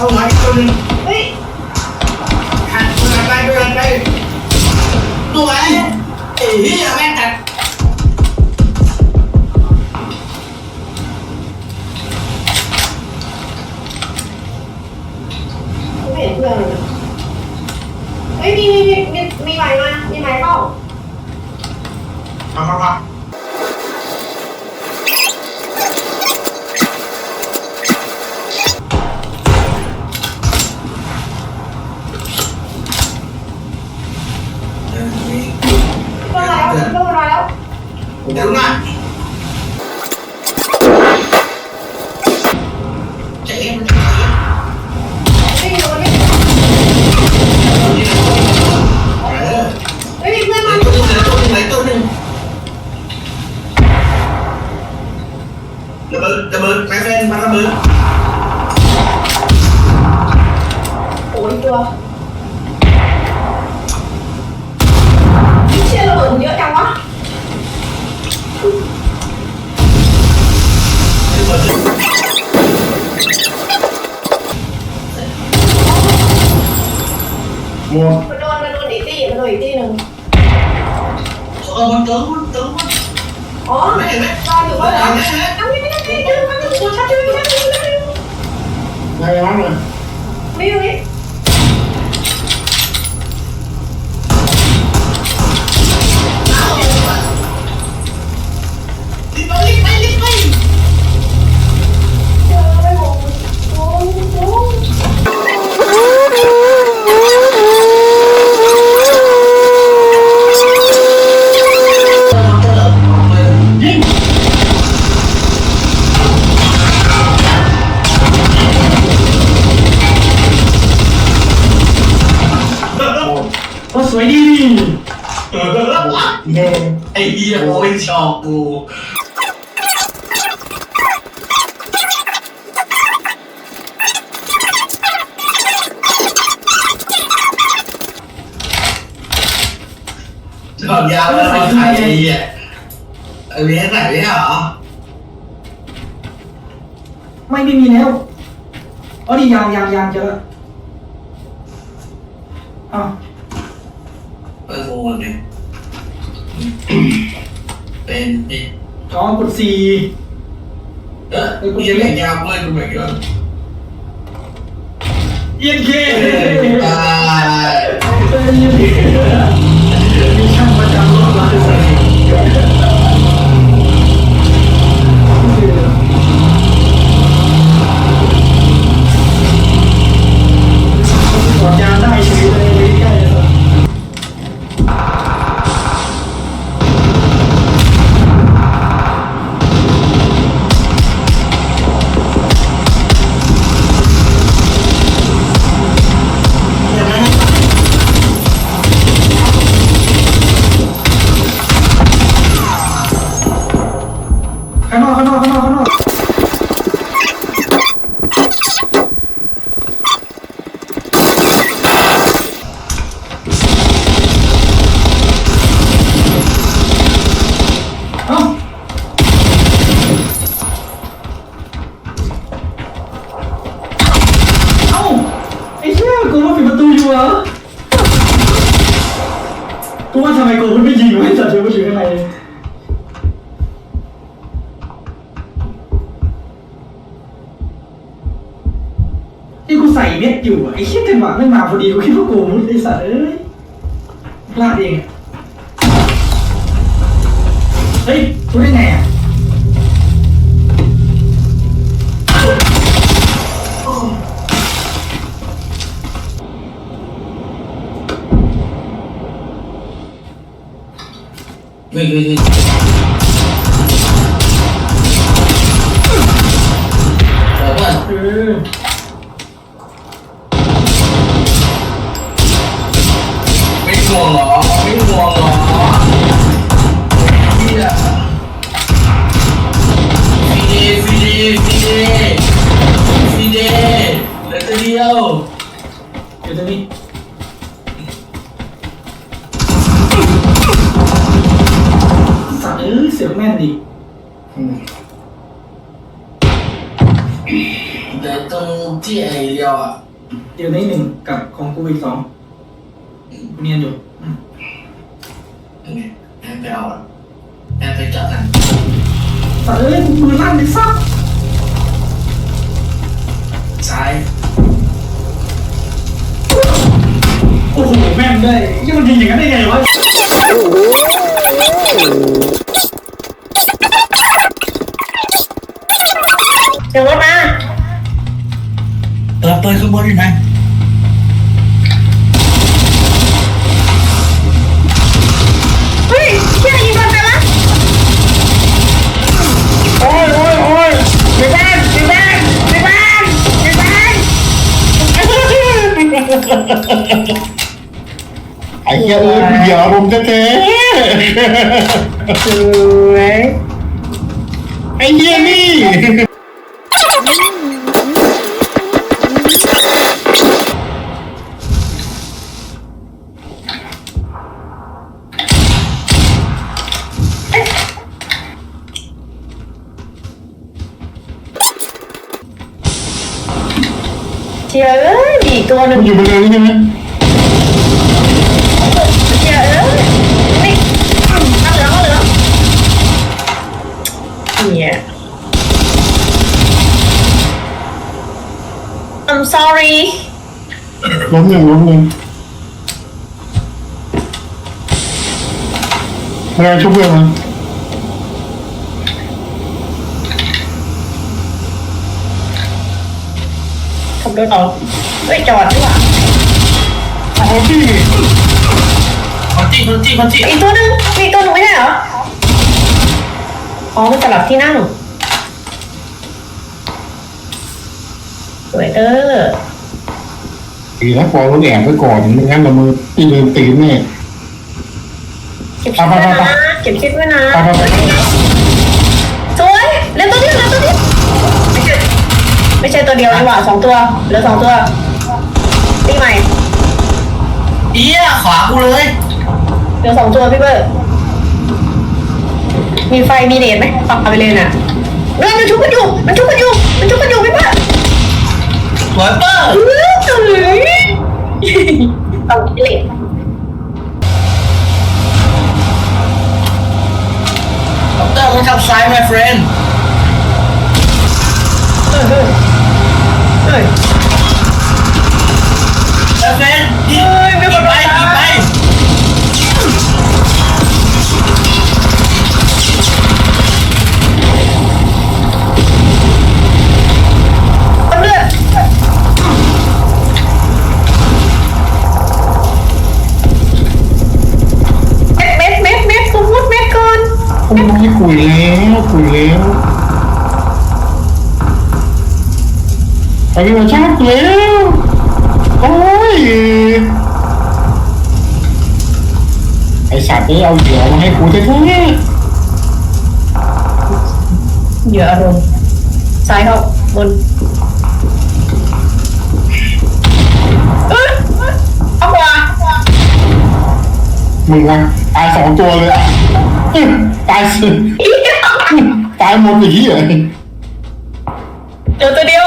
เอา หมดมันโดนมันโดนอีกตีมันโดนอีกตีหนึ่งเออมันเติมมันเติมมันอ๋อไม่เห็นไหมรออยู่ก็เหรออ้าวไม่ไม่ไม่ไม่ไม่ไม่ไม่ชัดเลยไม่ไม่ไม่ไม่ร้อนเลยไก็สวยดีเออไอ้เหี้ยโอ้ยชอบกูชอบยาวแล้วไอ้ไอ้เหี้ยไอ้เลี้ยงไหนเนี่ยเหรอไม่ไม่มีแล้วอ๋อนี่ยางยางยางเจอแล้วอ้าว เออโง่เลยเป็นดิจอกดสี่เออกูยังไม่ยาวเลยกูเหมือนกันเย็นเคตายเย็นเคมีช่างประจำรถมาใส่ถ หวะไม่มาพอดีกูคิดว่ากูมุดไอ้สัตว์เอ้ยพลาดเองเฮ้ยรู้ได้ไงอะนี่นี่นี่เอ เหลือตัวเดียวอยู่ตรงนี้แม่นอีกอืมเดี๋ยวตรงที่ไอ้เรียวอะเดี๋ยวนี้หนึ่งกับของกูอีกสองเนียนอยู่อืมนี่แอนไปเอาอะแอนไปจัดกันสัตว์เอ้ยกูปืนลั่นไปซัก ซ้าย โอ้โห แม่นด้วยยี่มันยิงอย่างนั้นได้ไงวะเดี๋ยวรถมาเปิดเปิดข้างบนดิไหมเอ้เหี้ยเอ้ยกูเหยียบผมแท้สวยๆไอ้เหี้ยนี่ ล้มหนึ่งล้มหนึ่งเรือช่วยเพื่อนมันขับรถออกเฮ้ยจอดดีกว่าเอาที่คนจี้คนจี้คนจี้อีกตัวหนึงมีอีกตัวหนึงไม่ใช่เหรออ๋อมันสลับที่นั่งสวยเด้อ ดีนะปอรถแอบไว้ก่อนไม่งั้นเรามือตีเดินตีนแน่เก็บชิปไว้นะเก็บชิปไว้นะไปไปไปสวยเหลือตัวเดียวเหลือตัวเดียวไม่ใช่ไม่ใช่ตัวเดียวดีกว่าสองตัวเหลือสองตัวตีใหม่เอี้ยขวากูเลยเหลือสองตัวพี่เบิร์ดมีไฟมีเนตไหมปักเอาไปเลยน่ะเรื่องมันชุบกันอยู่มันชุบกันอยู่มันชุบกันอยู่พี่เบิร์ดสวยเปอร์ ต้องเล็กด็อกเตอร์ต้องขับซ้าย my friend เฮ้ย เฮ้ยเฮ้ย my friend ยิงเฮ้ยมีคนไปโดนยิงตาไป ไอ้พี่มาชอบกูแล้วโอ้ยไอสัตว์นี่เอาเหยื่อมาให้กูแท้เหยื่ออารมณ์ซ้ายเข้าบนเอ้ยเอาขวาๆมึงวะตายสองตัวเลยอะอื้อตายสิตายหมดอย่างนี้เหรอเจอตัวเดียว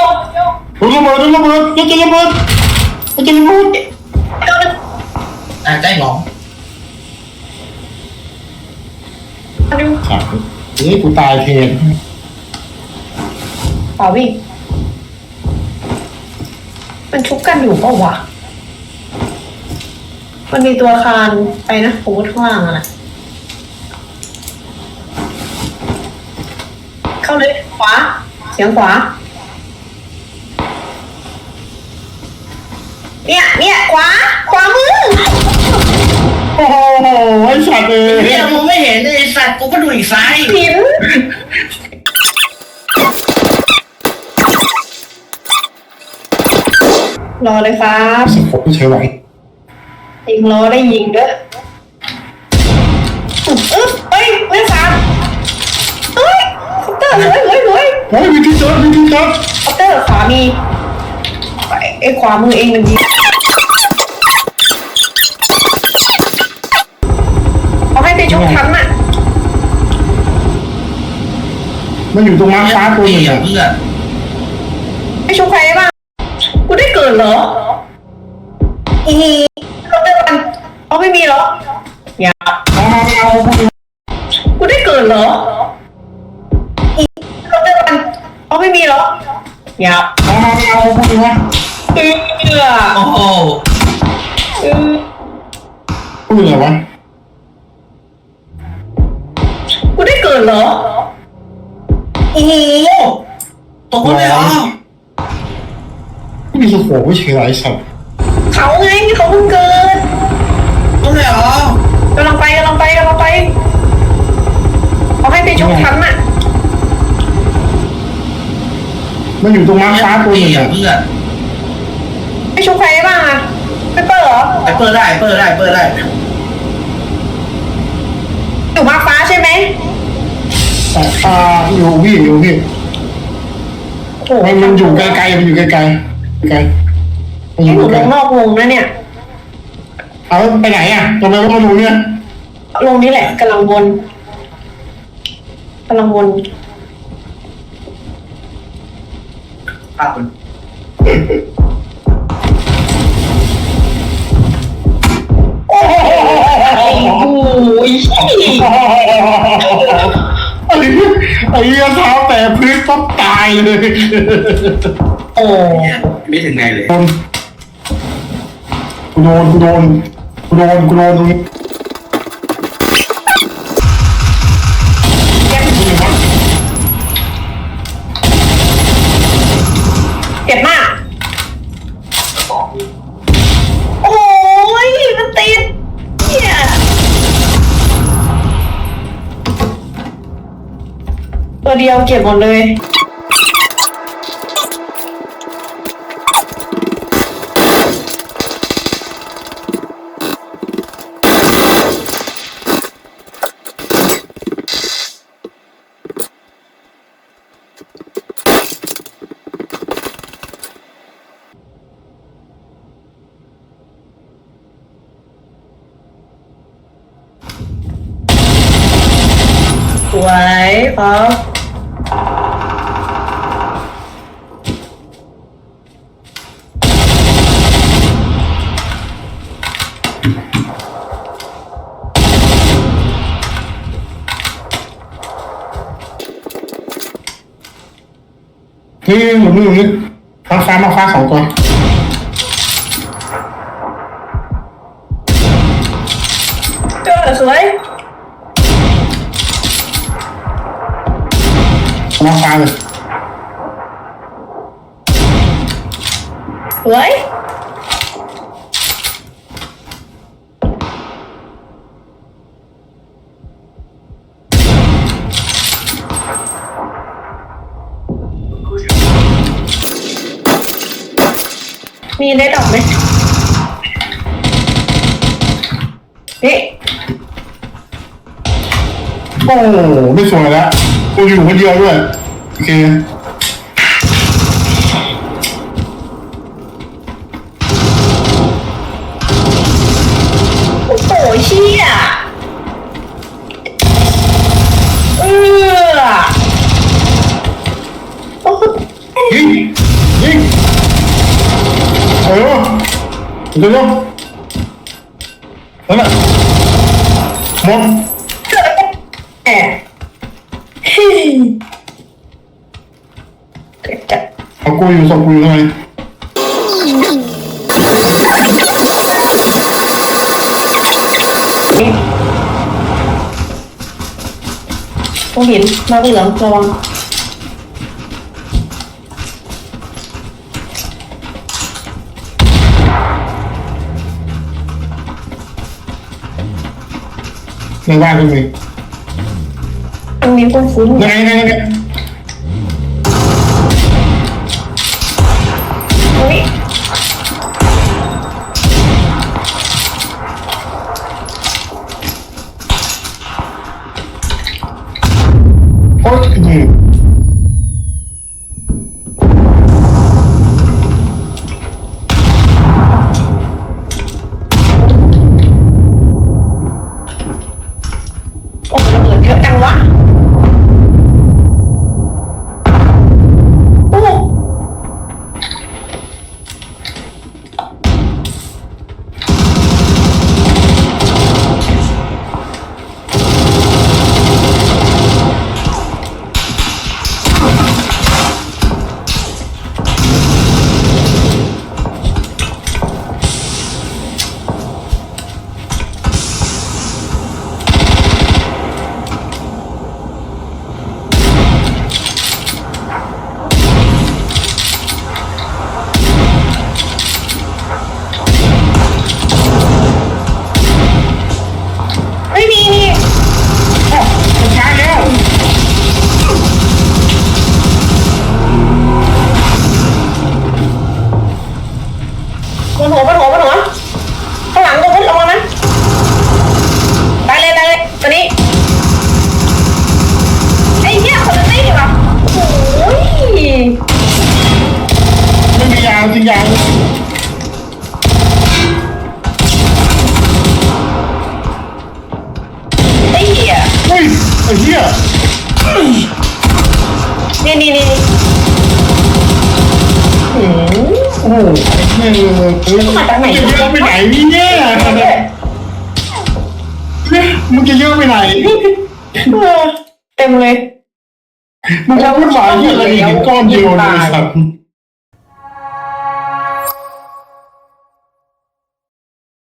รถระเบิดรถระเบิดรถจะระเบิดรถจะระเบิดตัวนึงอะใกล้หมองตัวนึงครับเฮ้ยกูตายเทนขวาวิ่งมันชุบกันอยู่เปล่าวะมันมีตัวคานไปนะผมว่าข้างล่างอะนะเข้าเลยขวา เสียงขวา เนี่ยเนี่ยขวาขวามือโอ้โหไอ้สัตว์เอ้ยเฮียมึงไม่เห็นไอ้สัตว์กูก็ดูอีกซ้ายหินรอเลยครับสังคมไม่ใช่ไหวยิงรอได้ยิงด้วยอึ๊บเฮ้ยเล่นสามเฮ้ยคอปเตอร์เฮ้ยเฮ้ยเฮ้ยโอ้ยวิธีจอดวิธีจอดคอปเตอร์ขวามี ไอ้ขวามือเองมันยิงเอาให้ไปชุบทันอะมันอยู่ตรงม้าฟ้าตัวหนึ่งอะอะเพื่อนไม่ชุบใครบ้างกูได้เกิดเหรออีเราได้วันเอาไม่มีเหรออย่าเอามาเอากูได้เกิดเหรออีเราได้วันเอาไม่มีเหรออย่าเอามาเอาพูดว่า เอือโอ้โหเอือพูดอะไรวะกูได้เกิดเหรอ โอ้โหตกคนเลยเหรอไม่มีสโคปไม่ใช่ไรสัตว์เขาไงเขาเพิ่งเกิดตกเลยเหรอกำลังไปกำลังไปกำลังไปเขาให้ไปชุบชั้นอะมันอยู่ตรงม้าฟ้าตัวหนึ่งอะอะเพื่อนไม่ ชุบใครได้บ้างอะไม่เปิดเหรอไอเปิดได้เปิดได้เปิดได้อยู่มาฟ้าใช่ไหมแต่อ่าอยู่พี่อยู่พี่โอ้โหมันมันอยู่ไกลๆมันอยู่ไกลๆไกลๆมันอให้ยู่หนูไกลลงนอกวงนะเนี่ย ๆเอาไปไหนอะทำไมต้องมาดูเนี่ยลงนี้แหละกำลังวนกำลังวนภาพมัน ไอ้เหี้ยไอ้เหี้ยเท้าแต่พื้นต้องตายเลย โอ้ไม่ถึงไงเลย โดนกูโดนกูโดนกูโดนกูโดนตรงนี้ ยวเก็บหมดเลยสวยครั นี่หมุนนี่หมุนนี่ฟ้าฟ้ามาฟ้าสองตัวเจอสวยมาฟ้าเลยสวย โอ้ไม่สวยแล้วกูอยู่คนเดียวด้วยโอเคโอ้โหเชี่ยเออโอ้โหยิงยิงเออเดี๋ยวเดี๋ยวนั่นแหละห มดแอบเฮ้ยเกิดจากเอากูอยู่ส่งกูอยู่ทำไมนี่ต้องเห็นมาเหลืองระวัง ในบ้านก็มีตรงนี้คุ้นคุ้นยังไงยังไงยังไง อ้เหี้ยนี่นี่นี่อืมโอ้โหไอ้เหี้ยมึงมาจากไหนมึงจะเยอะไปไหนเนี่ยมึงจะเยอะไปไหนเออเต็มเลย มึงจะวุ่นวายเหี้ยอะไรอีกก้อนเดียวเลยสัตว์